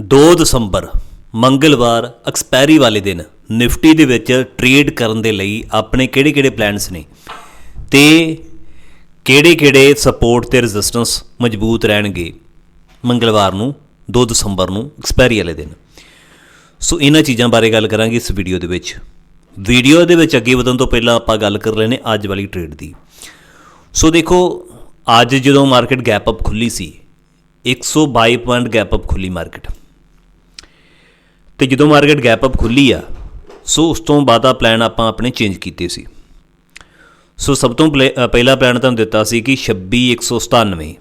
2 ਦਸੰਬਰ, ਮੰਗਲਵਾਰ ਐਕਸਪਾਇਰੀ ਵਾਲੇ ਦਿਨ, ਨਿਫਟੀ ਦੇ ਵਿੱਚ ਟ੍ਰੇਡ ਕਰਨ ਦੇ ਲਈ ਆਪਣੇ ਕਿਹੜੇ-ਕਿਹੜੇ ਪਲਾਨਸ ਨੇ? ਤੇ ਕਿਹੜੇ-ਕਿਹੜੇ ਸਪੋਰਟ ਤੇ ਰੈਜ਼ਿਸਟੈਂਸ ਮਜ਼ਬੂਤ ਰਹਿਣਗੇ ਮੰਗਲਵਾਰ ਨੂੰ 2 ਦਸੰਬਰ ਨੂੰ ਐਕਸਪਾਇਰੀ ਵਾਲੇ ਦਿਨ? ਸੋ ਇਹਨਾਂ ਚੀਜ਼ਾਂ ਬਾਰੇ ਗੱਲ ਕਰਾਂਗੇ ਇਸ ਵੀਡੀਓ ਦੇ ਵਿੱਚ। ਵੀਡੀਓ ਦੇ ਵਿੱਚ ਅੱਗੇ ਵਧਣ ਤੋਂ ਪਹਿਲਾਂ ਆਪਾਂ ਗੱਲ ਕਰ ਲੈਨੇ ਅੱਜ ਵਾਲੀ ਟ੍ਰੇਡ ਦੀ। ਸੋ ਦੇਖੋ, ਅੱਜ ਜਦੋਂ ਮਾਰਕੀਟ ਗੈਪ ਅਪ ਖੁੱਲੀ ਸੀ 122 ਪੁਆਇੰਟ ਗੈਪ ਅਪ ਖੁੱਲੀ ਮਾਰਕੀਟ। ਤੇ ਜਦੋਂ ਮਾਰਕੀਟ ਗੈਪ ਅਪ ਖੁੱਲੀ ਆ, ਸੋ ਉਸ ਤੋਂ ਬਾਅਦ ਆ ਪਲਾਨ ਆਪਾਂ ਆਪਣੇ ਚੇਂਜ ਕੀਤੇ ਸੀ। ਸੋ ਸਭ ਤੋਂ ਪਲੇ- ਪਹਿਲਾ ਪਲਾਨ ਤੁਹਾਨੂੰ ਦਿੱਤਾ ਸੀ ਕਿ 26197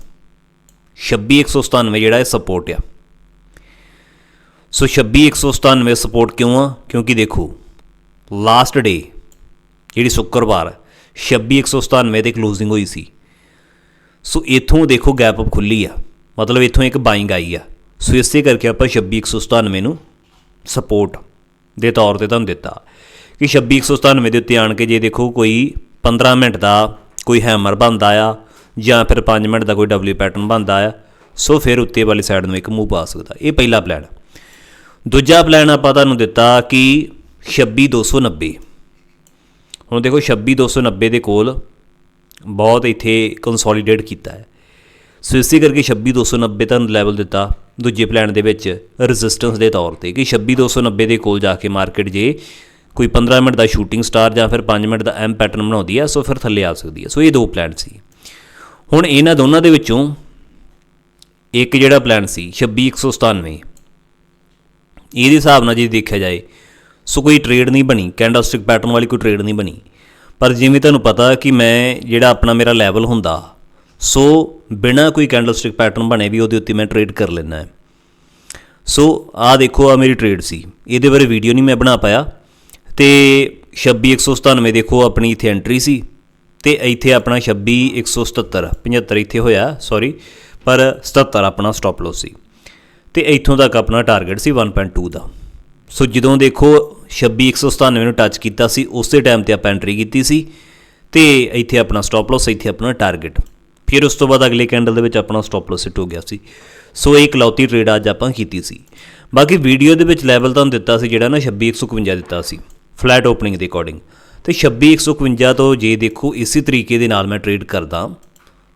26197 ਜਿਹੜਾ ਇਹ ਸਪੋਰਟ ਆ। ਸੋ 26197 ਸਪੋਰਟ ਕਿਉਂ ਆ? ਕਿਉਂਕਿ ਦੇਖੋ ਲਾਸਟ ਡੇ ਜਿਹੜੀ ਸ਼ੁੱਕਰਵਾਰ 26197 ਤੇ ਕਲੋਜ਼ਿੰਗ ਹੋਈ ਸੀ। ਸੋ ਇਥੋਂ ਦੇਖੋ ਗੈਪ ਅਪ ਖੁੱਲੀ ਆ। ਮਤਲਬ ਇਥੋਂ ਇੱਕ ਬਾਇੰਗ ਆਈ ਆ। ਸੋ ਇਸੇ ਕਰਕੇ ਆਪਾਂ 26197 ਨੂੰ ਸਪੋਰਟ ਦੇ ਤੌਰ ਤੇ ਤੁਹਾਨੂੰ ਦਿੱਤਾ। ਕਿ 26197 ਦੇ ਉੱਤੇ ਆਣ ਕੇ ਜੇ ਦੇਖੋ ਕੋਈ 15 ਮਿੰਟ ਦਾ ਕੋਈ ਹੈਮਰ ਬਣਦਾ ਆ ਜਾਂ ਫਿਰ 5 ਮਿੰਟ ਦਾ ਕੋਈ ਡਬਲਯੂ ਪੈਟਰਨ ਬਣਦਾ ਆ, ਸੋ ਫਿਰ ਉੱਤੇ ਵਾਲੀ ਸਾਈਡ ਨੂੰ ਇੱਕ ਮੂਵ ਪਾ ਸਕਦਾ। ਇਹ ਪਹਿਲਾ ਪਲਾਨ ਦੂਜਾ ਪਲਾਨ ਆਪਾਂ ਤੁਹਾਨੂੰ ਦਿੱਤਾ ਕਿ 26290 ਹੁਣ ਦੇਖੋ 26290 ਦੇ ਕੋਲ ਬਹੁਤ ਇੱਥੇ ਕੰਸੋਲੀਡੇਟ ਕੀਤਾ ਹੈ। ਸੋ ਇਸੇ ਕਰਕੇ 26290 ਤੁਹਾਨੂੰ ਲੈਵਲ ਦਿੱਤਾ। ਦੂਜੇ ਪਲਾਨ ਦੇ ਵਿੱਚ ਰੈਜ਼ਿਸਟੈਂਸ ਦੇ ਤੌਰ ਤੇ ਕਿ 26290 ਦੇ ਕੋਲ ਜਾ ਕੇ ਮਾਰਕੀਟ ਜੇ ਕੋਈ 15 ਮਿੰਟ ਦਾ ਸ਼ੂਟਿੰਗ ਸਟਾਰ ਜਾਂ ਫਿਰ 5 ਮਿੰਟ ਦਾ ਐਮ ਪੈਟਰਨ ਬਣਾਉਂਦੀ ਹੈ ਸੋ ਫਿਰ ਥੱਲੇ ਆ ਸਕਦੀ ਹੈ ਸੋ ਇਹ ਦੋ ਪਲਾਨ ਸੀ। ਹੁਣ ਇਹਨਾਂ ਦੋਨਾਂ ਦੇ ਵਿੱਚੋਂ ਇੱਕ ਜਿਹੜਾ ਪਲਾਨ ਸੀ 26197 ਇਹਦੇ ਹਿਸਾਬ ਨਾਲ ਜੇ ਦੇਖਿਆ ਜਾਏ, ਸੋ ਕੋਈ ਟ੍ਰੇਡ ਨਹੀਂ ਬਣੀ ਕੈਂਡਲਸਟਿਕ ਪੈਟਰਨ ਵਾਲੀ ਕੋਈ ਟ੍ਰੇਡ ਨਹੀਂ ਬਣੀ। ਪਰ ਜਿਵੇਂ ਤੁਹਾਨੂੰ ਪਤਾ ਕਿ ਮੈਂ ਜਿਹੜਾ ਆਪਣਾ ਮੇਰਾ ਲੈਵਲ ਹੁੰਦਾ ਸੋ ਬਿਨਾ ਕੋਈ ਕੈਂਡਲਸਟਿਕ ਪੈਟਰਨ ਬਣੇ ਵੀ ਉਹਦੇ ਉੱਤੇ ਮੈਂ ਟ੍ਰੇਡ ਕਰ ਲੈਣਾ ਹੈ। ਸੋ ਆਹ ਦੇਖੋ ਆ ਮੇਰੀ ਟ੍ਰੇਡ ਸੀ। ਇਹਦੇ ਬਾਰੇ ਵੀਡੀਓ ਨਹੀਂ ਮੈਂ ਬਣਾ ਪਾਇਆ। ਤੇ 26197 ਦੇਖੋ, ਆਪਣੀ ਇੱਥੇ ਐਂਟਰੀ ਸੀ। ਤੇ ਇੱਥੇ ਆਪਣਾ 26177 75 ਇੱਥੇ ਹੋਇਆ ਸੌਰੀ ਪਰ 77 ਆਪਣਾ ਸਟਾਪ ਲੋਸ ਸੀ। ਤੇ ਇੱਥੋਂ ਤੱਕ ਆਪਣਾ ਟਾਰਗੇਟ ਸੀ 1.2 ਦਾ। ਸੋ ਜਦੋਂ ਦੇਖੋ 26197 ਨੂੰ ਟੱਚ ਕੀਤਾ ਸੀ, ਉਸੇ ਟਾਈਮ ਤੇ ਆਪਾਂ ਐਂਟਰੀ ਕੀਤੀ ਸੀ। ਤੇ ਇੱਥੇ ਆਪਣਾ ਸਟਾਪ ਲਾਸ ਇੱਥੇ ਆਪਣਾ ਟਾਰਗੇਟ ਫਿਰ ਉਸ ਤੋਂ ਬਾਅਦ ਅਗਲੇ ਕੈਂਡਲ ਦੇ ਵਿੱਚ ਆਪਣਾ ਸਟਾਪ ਲਾਸ ਹਿੱਟ ਹੋ ਗਿਆ ਸੀ। ਸੋ ਇਹ ਇਕਲੌਤੀ ਟ੍ਰੇਡ ਅੱਜ ਆਪਾਂ ਕੀਤੀ ਸੀ। ਬਾਕੀ ਵੀਡੀਓ ਦੇ ਵਿੱਚ ਲੈਵਲ ਤੁਹਾਨੂੰ ਦਿੱਤਾ ਸੀ ਜਿਹੜਾ ਨਾ 26151 ਦਿੱਤਾ ਸੀ। ਫਲੈਟ ਓਪਨਿੰਗ ਦੇ ਅਕੋਰਡਿੰਗ ਤੇ 26151 ਤੋਂ ਜੇ ਦੇਖੋ ਇਸੇ ਤਰੀਕੇ ਦੇ ਨਾਲ ਮੈਂ ਟ੍ਰੇਡ ਕਰਦਾ,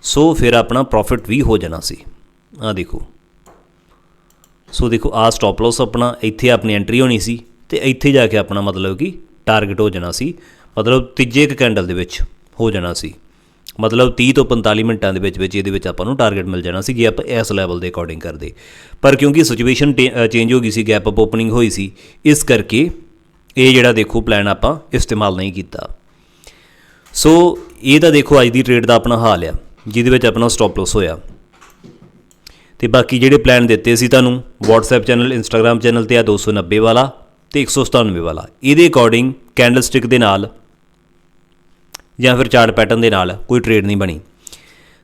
ਸੋ ਫਿਰ ਆਪਣਾ ਪ੍ਰੋਫਿਟ ਵੀ ਹੋ ਜਾਣਾ ਸੀ। ਆ ਦੇਖੋ। ਸੋ ਦੇਖੋ ਆ ਸਟਾਪ ਲਾਸ ਆਪਣਾ, ਇੱਥੇ ਆਪਣੀ ਐਂਟਰੀ ਹੋਣੀ ਸੀ ਤੇ ਇੱਥੇ ਜਾ ਕੇ ਆਪਣਾ ਮਤਲਬ ਕਿ ਟਾਰਗੇਟ ਹੋ ਜਾਣਾ ਸੀ। ਮਤਲਬ ਤੀਜੇ ਇੱਕ ਕੈਂਡਲ ਦੇ ਵਿੱਚ ਹੋ ਜਾਣਾ ਸੀ। ਮਤਲਬ 30 ਤੋਂ 45 ਮਿੰਟਾਂ ਦੇ ਵਿੱਚ ਵਿੱਚ ਇਹਦੇ ਵਿੱਚ ਆਪਾਂ ਨੂੰ ਟਾਰਗੇਟ ਮਿਲ ਜਾਣਾ ਸੀ ਜੇ ਆਪਾਂ ਇਸ ਲੈਵਲ ਦੇ ਅਕੋਰਡਿੰਗ ਕਰਦੇ। ਪਰ ਕਿਉਂਕਿ ਸਿਚੁਏਸ਼ਨ ਚੇਂਜ ਹੋ ਗਈ ਸੀ ਗੈਪ ਅਪ ਓਪਨਿੰਗ ਹੋਈ ਸੀ, ਇਸ ਕਰਕੇ ਇਹ ਜਿਹੜਾ ਦੇਖੋ ਪਲਾਨ ਆਪਾਂ ਇਸਤੇਮਾਲ ਨਹੀਂ ਕੀਤਾ। ਸੋ ਇਹ ਤਾਂ ਦੇਖੋ ਅੱਜ ਦੀ ਟ੍ਰੇਡ ਦਾ ਆਪਣਾ ਹਾਲ ਆ, ਜਿਹਦੇ ਵਿੱਚ ਆਪਣਾ ਸਟਾਪ ਲਾਸ ਹੋਇਆ। ਤੇ ਬਾਕੀ ਜਿਹੜੇ ਪਲਾਨ ਦਿੱਤੇ ਸੀ ਤੁਹਾਨੂੰ, WhatsApp ਚੈਨਲ Instagram ਚੈਨਲ ਤੇ ਆ 290 ਵਾਲਾ ਤੇ 197 ਵਾਲਾ। ਇਹਦੇ ਅਕੋਰਡਿੰਗ ਕੈਂਡਲਸਟਿਕ ਦੇ ਨਾਲ ਜਾਂ ਫਿਰ ਚਾਰਟ ਪੈਟਰਨ ਦੇ ਨਾਲ ਕੋਈ ਟ੍ਰੇਡ ਨਹੀਂ ਬਣੀ।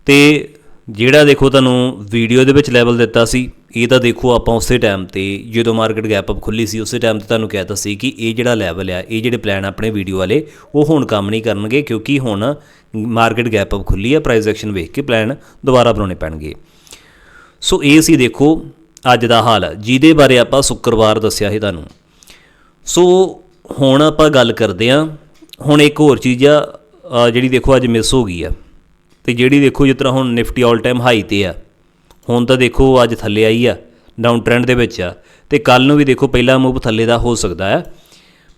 ਤੇ ਜਿਹੜਾ ਦੇਖੋ ਤੁਹਾਨੂੰ ਵੀਡੀਓ ਦੇ ਵਿੱਚ ਲੈਵਲ ਦਿੱਤਾ ਸੀ, ਇਹ ਤਾਂ ਦੇਖੋ ਆਪਾਂ ਉਸੇ ਟਾਈਮ ਤੇ ਜਦੋਂ ਮਾਰਕੀਟ ਗੈਪ ਅਪ ਖੁੱਲੀ ਸੀ, ਉਸੇ ਟਾਈਮ ਤੇ ਤੁਹਾਨੂੰ ਕਹਿਤਾ ਸੀ ਕਿ ਇਹ ਜਿਹੜਾ ਲੈਵਲ ਆ, ਇਹ ਜਿਹੜੇ ਪਲਾਨ ਆਪਣੇ ਵੀਡੀਓ ਵਾਲੇ, ਉਹ ਹੁਣ ਕੰਮ ਨਹੀਂ ਕਰਨਗੇ ਕਿਉਂਕਿ ਹੁਣ ਮਾਰਕੀਟ ਗੈਪ ਅਪ ਖੁੱਲੀ ਆ ਪ੍ਰਾਈਸ ਐਕਸ਼ਨ ਵੇਖ ਕੇ ਪਲਾਨ ਦੁਬਾਰਾ ਬਣਾਉਣੇ ਪੈਣਗੇ। ਸੋ ਇਹ ਸੀ ਦੇਖੋ ਅੱਜ ਦਾ ਹਾਲ, ਜਿਹਦੇ ਬਾਰੇ ਆਪਾਂ ਸ਼ੁੱਕਰਵਾਰ ਦੱਸਿਆ ਸੀ ਤੁਹਾਨੂੰ। ਸੋ ਹੁਣ ਆਪਾਂ ਗੱਲ ਕਰਦੇ ਹਾਂ, ਹੁਣ ਇੱਕ ਹੋਰ ਚੀਜ਼ ਆ ਜਿਹੜੀ ਦੇਖੋ ਅੱਜ ਮਿਸ ਹੋ ਗਈ ਆ। ਤੇ ਜਿਹੜੀ ਦੇਖੋ ਜਿਸ ਤਰ੍ਹਾਂ ਹੁਣ ਨਿਫਟੀ ਆਲ ਟਾਈਮ ਹਾਈ ਤੇ ਆ, ਹੁਣ ਤਾਂ ਦੇਖੋ ਅੱਜ ਥੱਲੇ ਆਈ ਆ ਡਾਊਨ ਟ੍ਰੈਂਡ ਦੇ ਵਿੱਚ ਆ। ਤੇ ਕੱਲ ਨੂੰ ਵੀ ਦੇਖੋ ਪਹਿਲਾ ਮੂਵ ਥੱਲੇ ਦਾ ਹੋ ਸਕਦਾ ਹੈ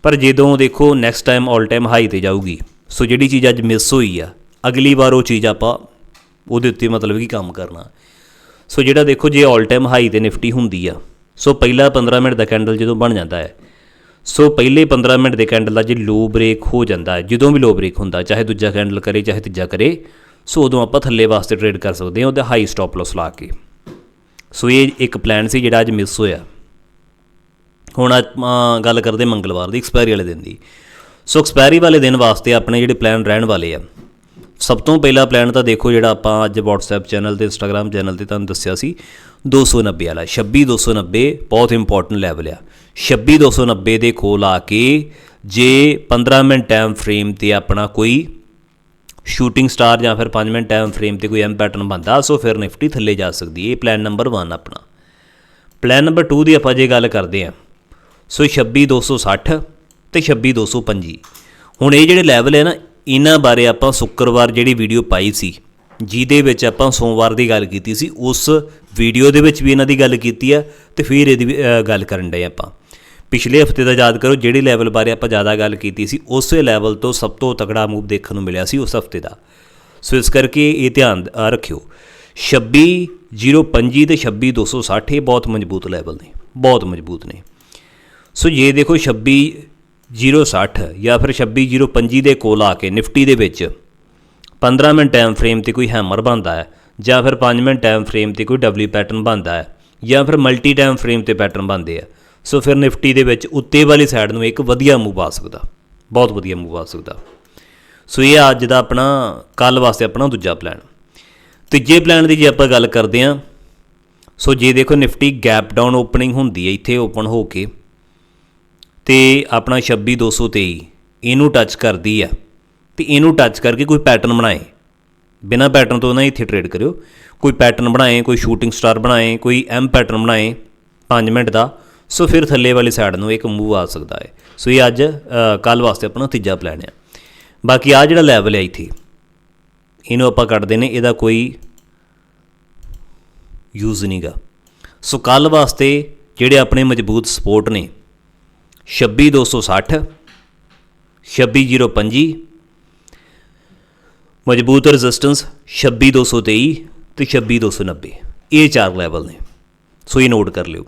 ਪਰ ਜਦੋਂ ਦੇਖੋ next time all time high ਤੇ ਜਾਊਗੀ, ਸੋ ਜਿਹੜੀ ਚੀਜ਼ ਅੱਜ ਮਿਸ ਹੋਈ ਆ, ਅਗਲੀ ਵਾਰ ਉਹ ਚੀਜ਼ ਆਪਾਂ ਉਹਦੇ ਉੱਤੇ ਮਤਲਬ ਕਿ ਕੰਮ ਕਰਨਾ। ਸੋ ਜਿਹੜਾ ਦੇਖੋ ਜੇ ਆਲ ਟਾਈਮ ਹਾਈ ਤੇ ਨਿਫਟੀ ਹੁੰਦੀ ਆ, ਸੋ ਪਹਿਲਾ 15 ਮਿੰਟ ਦਾ ਕੈਂਡਲ ਜਦੋਂ ਬਣ ਜਾਂਦਾ ਹੈ ਸੋ ਪਹਿਲੇ 15 ਮਿੰਟ ਦੇ ਕੈਂਡਲ ਦਾ ਜੇ ਲੋ ਬ੍ਰੇਕ ਹੋ ਜਾਂਦਾ ਜਦੋਂ ਵੀ ਲੋ ਬ੍ਰੇਕ ਹੁੰਦਾ, ਚਾਹੇ ਦੂਜਾ ਕੈਂਡਲ ਕਰੇ, ਚਾਹੇ ਤੀਜਾ ਕਰੇ, ਸੋ ਉਦੋਂ ਆਪਾਂ ਥੱਲੇ ਵਾਸਤੇ ਟ੍ਰੇਡ ਕਰ ਸਕਦੇ ਹਾਂ, ਉਹਦਾ ਹਾਈ ਸਟਾਪ ਲਾਸ ਲਾ ਕੇ। ਸੋ ਇਹ ਇੱਕ ਪਲਾਨ ਸੀ ਜਿਹੜਾ ਅੱਜ ਮਿਸ ਹੋਇਆ। ਹੁਣ ਆਪਾਂ ਗੱਲ ਕਰਦੇ ਮੰਗਲਵਾਰ ਦੀ ਐਕਸਪਾਇਰੀ ਵਾਲੇ ਦਿਨ ਦੀ। ਸੋ ਐਕਸਪਾਇਰੀ ਵਾਲੇ ਦਿਨ ਵਾਸਤੇ ਆਪਣੇ ਜਿਹੜੇ ਪਲਾਨ ਰਹਿਣ ਵਾਲੇ ਆ, ਸਭ ਤੋਂ ਪਹਿਲਾ ਪਲਾਨ ਤਾਂ ਦੇਖੋ ਜਿਹੜਾ ਆਪਾਂ ਅੱਜ WhatsApp ਚੈਨਲ ਤੇ, Instagram ਚੈਨਲ ਤੇ ਤੁਹਾਨੂੰ ਦੱਸਿਆ ਸੀ 290 ਵਾਲਾ 26290 ਬਹੁਤ ਇੰਪੋਰਟੈਂਟ ਲੈਵਲ ਆ। 26290 ਦੇ ਕੋਲ ਆ ਕੇ ਜੇ 15 ਮਿੰਟ ਟਾਈਮ ਫਰੇਮ ਤੇ ਆਪਣਾ ਕੋਈ ਸ਼ੂਟਿੰਗ ਸਟਾਰ ਜਾਂ ਫਿਰ 5 ਮਿੰਟ ਟਾਈਮ ਫਰੇਮ ਤੇ ਕੋਈ ਐਮ ਪੈਟਰਨ ਬੰਦਾ ਸੋ ਫਿਰ ਨਿਫਟੀ ਥੱਲੇ ਜਾ ਸਕਦੀ ਹੈ। ਇਹ ਪਲਾਨ ਨੰਬਰ 1 ਆਪਣਾ। ਪਲਾਨ ਨੰਬਰ 2 ਦੀ ਆਪਾਂ ਜੇ ਗੱਲ ਕਰਦੇ ਹਾਂ, ਸੋ 26260 ਤੇ 26225 ਹੁਣ ਇਹ ਜਿਹੜੇ ਲੈਵਲ ਹੈ ਨਾ, ਇਹਨਾਂ ਬਾਰੇ ਆਪਾਂ ਸ਼ੁੱਕਰਵਾਰ ਜਿਹੜੀ ਵੀਡੀਓ ਪਾਈ ਸੀ ਜਿਹਦੇ ਵਿੱਚ ਆਪਾਂ ਸੋਮਵਾਰ ਦੀ ਗੱਲ ਕੀਤੀ ਸੀ ਉਸ ਵੀਡੀਓ ਦੇ ਵਿੱਚ ਵੀ ਇਹਨਾਂ ਦੀ ਗੱਲ ਕੀਤੀ ਆ ਤੇ ਫਿਰ ਇਹਦੀ ਵੀ, ਗੱਲ ਕਰਨ ਡਏ ਆਪਾਂ। ਪਿਛਲੇ ਹਫ਼ਤੇ ਦਾ ਯਾਦ ਕਰੋ ਜਿਹੜੇ ਲੈਵਲ ਬਾਰੇ ਆਪਾਂ ਜ਼ਿਆਦਾ ਗੱਲ ਕੀਤੀ ਸੀ ਉਸੇ ਲੈਵਲ ਤੋਂ ਸਭ ਤੋਂ ਤਕੜਾ ਮੂਵ ਦੇਖਣ ਨੂੰ ਮਿਲਿਆ ਸੀ ਉਸ ਹਫ਼ਤੇ ਦਾ। ਸੋ ਇਸ ਕਰਕੇ ਇਹ ਧਿਆਨ ਅ, ਰੱਖਿਓ। 26025 ਤੇ 26260 ਇਹ ਬਹੁਤ ਮਜ਼ਬੂਤ ਲੈਵਲ ਨੇ ਬਹੁਤ ਮਜ਼ਬੂਤ ਨੇ। ਸੋ ਇਹ ਦੇਖੋ 26060 ਜਾਂ ਫਿਰ 26025 ਦੇ ਕੋਲ ਆ ਕੇ ਨਿਫਟੀ ਦੇ ਵਿੱਚ 15 ਮਿੰਟ ਟਾਈਮ ਫਰੇਮ ਤੇ ਕੋਈ ਹੈਮਰ ਬਣਦਾ ਹੈ ਜਾਂ ਫਿਰ 5 ਮਿੰਟ ਟਾਈਮ ਫਰੇਮ ਤੇ ਕੋਈ ਡਬਲੀ ਪੈਟਰਨ ਬਣਦਾ ਹੈ ਜਾਂ ਫਿਰ ਮਲਟੀ ਟਾਈਮ ਫਰੇਮ ਤੇ ਪੈਟਰਨ ਬਣਦੇ ਆ। ਸੋ ਫਿਰ ਨਿਫਟੀ ਦੇ ਵਿੱਚ ਉੱਤੇ ਵਾਲੀ ਸਾਈਡ ਨੂੰ ਇੱਕ ਵਧੀਆ ਮੂਵ ਆ ਸਕਦਾ। ਬਹੁਤ ਵਧੀਆ ਮੂਵ ਆ ਸਕਦਾ। ਸੋ ਇਹ ਅੱਜ ਦਾ ਆਪਣਾ, ਕੱਲ ਵਾਸਤੇ ਆਪਣਾ ਦੂਜਾ ਪਲਾਨ ਤੀਜੇ ਪਲਾਨ ਦੀ ਜੇ ਆਪਾਂ ਗੱਲ ਕਰਦੇ ਹਾਂ ਸੋ ਜੇ ਦੇਖੋ ਨਿਫਟੀ ਗੈਪ ਡਾਊਨ ਓਪਨਿੰਗ ਹੁੰਦੀ ਹੈ, ਇੱਥੇ ਓਪਨ ਹੋ ਕੇ, ਤੇ ਆਪਣਾ 26223 ਇਹਨੂੰ ਟੱਚ ਕਰਦੀ ਆ ਤੇ ਇਹਨੂੰ ਟੱਚ ਕਰਕੇ ਕੋਈ ਪੈਟਰਨ ਬਣਾਏ। ਬਿਨਾ ਪੈਟਰਨ ਤੋਂ ਨਾ ਇੱਥੇ ਟ੍ਰੇਡ ਕਰਿਓ। ਕੋਈ ਪੈਟਰਨ ਬਣਾਏ, ਕੋਈ ਸ਼ੂਟਿੰਗ ਸਟਾਰ ਬਣਾਏ, ਕੋਈ ਐਮ ਪੈਟਰਨ ਬਣਾਏ 5 ਮਿੰਟ ਦਾ। ਸੋ ਫਿਰ ਥੱਲੇ ਵਾਲੀ ਸਾਈਡ ਨੂੰ ਇੱਕ ਮੂਵ ਆ ਸਕਦਾ ਹੈ। ਸੋ ਇਹ ਅੱਜ ਕੱਲ ਵਾਸਤੇ ਆਪਣਾ ਤੀਜਾ ਪਲਾਨ ਹੈ ਬਾਕੀ ਆ ਜਿਹੜਾ ਲੈਵਲ ਹੈ ਇੱਥੇ, ਇਹਨੂੰ ਆਪਾਂ ਕੱਢਦੇ ਨੇ, ਇਹਦਾ ਕੋਈ ਯੂਜ਼ ਨਹੀਂਗਾ। ਸੋ ਕੱਲ ਵਾਸਤੇ ਜਿਹੜੇ ਆਪਣੇ ਮਜ਼ਬੂਤ ਸਪੋਰਟ ਨੇ 26260 26025 ਮਜ਼ਬੂਤ ਰੈਜ਼ਿਸਟੈਂਸ 26223 ਤੇ 26290 ਇਹ ਚਾਰ ਲੈਵਲ ਨੇ। ਸੋ ਇਹ ਨੋਟ ਕਰ ਲਿਓ।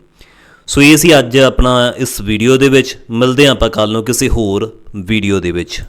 ਸੋ ਇਹ ਸੀ ਅੱਜ ਆਪਣਾ ਇਸ ਵੀਡੀਓ ਦੇ ਵਿੱਚ। ਮਿਲਦੇ ਹਾਂ ਆਪਾਂ ਕੱਲ ਨੂੰ ਕਿਸੇ ਹੋਰ ਵੀਡੀਓ ਦੇ ਵਿੱਚ।